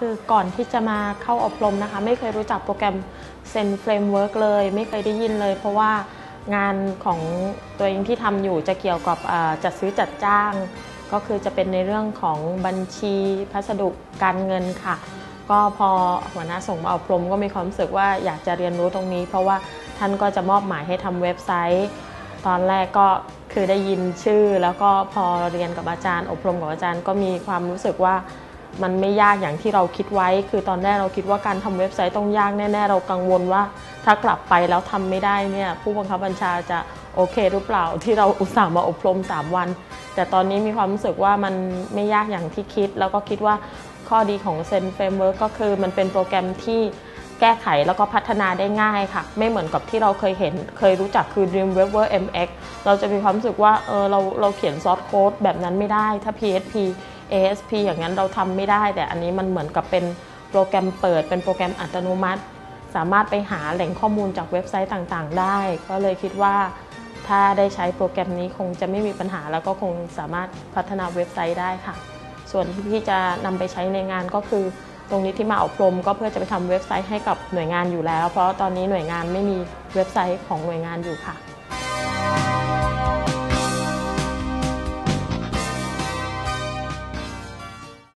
คือก่อนที่จะมาเข้าอบรมนะคะ ไม่เคยรู้จักโปรแกรม Zen Framework เลย ไม่เคยได้ยินเลย เพราะว่างานของตัวเองที่ทำอยู่จะเกี่ยวกับจัดซื้อจัดจ้าง ก็คือจะเป็นในเรื่องของบัญชีพัสดุการเงินค่ะ ก็พอหัวหน้าส่งมาอบรมก็มีความรู้สึกว่าอยากจะเรียนรู้ตรงนี้ เพราะว่าท่านก็จะมอบหมายให้ทำเว็บไซต์ ตอนแรกก็คือได้ยินชื่อ แล้วก็พอเรียนกับอาจารย์ อบรมกับอาจารย์ก็มีความรู้สึกว่า มันไม่ยากอย่างที่เราคิดไว้ คือตอนแรกเราคิดว่าการทำเว็บไซต์ต้องยากแน่ ๆ เรากังวลว่า ถ้ากลับไปแล้วทำไม่ได้เนี่ยผู้บังคับบัญชาจะโอเคหรือเปล่าที่เราอุตส่าห์มาอบรม 3 วัน แต่ตอนนี้มีความรู้สึกว่ามันไม่ยากอย่างที่คิด แล้วก็คิดว่าข้อดีของ Zen Framework ก็คือมันเป็นโปรแกรมที่แก้ไขแล้วก็พัฒนาได้ง่ายค่ะ ไม่เหมือนกับที่เราเคยเห็นเคยรู้จักคือ Dreamweaver MX เราจะมีความรู้สึกว่าเออเราเราเขียนซอสโค้ดแบบนั้นไม่ได้ถ้า PHP ASP อย่างนั้นเราทำไม่ได้ แต่อันนี้มันเหมือนกับเป็นโปรแกรมเปิด เป็นโปรแกรมอัตโนมัติ สามารถไปหาแหล่งข้อมูลจากเว็บไซต์ต่างๆ ได้ ก็เลยคิดว่าถ้าได้ใช้โปรแกรมนี้คงจะไม่มีปัญหาแล้วก็คงสามารถพัฒนาเว็บไซต์ได้ค่ะ ส่วนที่พี่จะนำไปใช้ในงานก็คือ ตรงนี้ที่มาอบรมก็เพื่อจะไปทำเว็บไซต์ให้กับหน่วยงานอยู่แล้ว เพราะตอนนี้หน่วยงานไม่มีเว็บไซต์ของหน่วยงานอยู่ค่ะ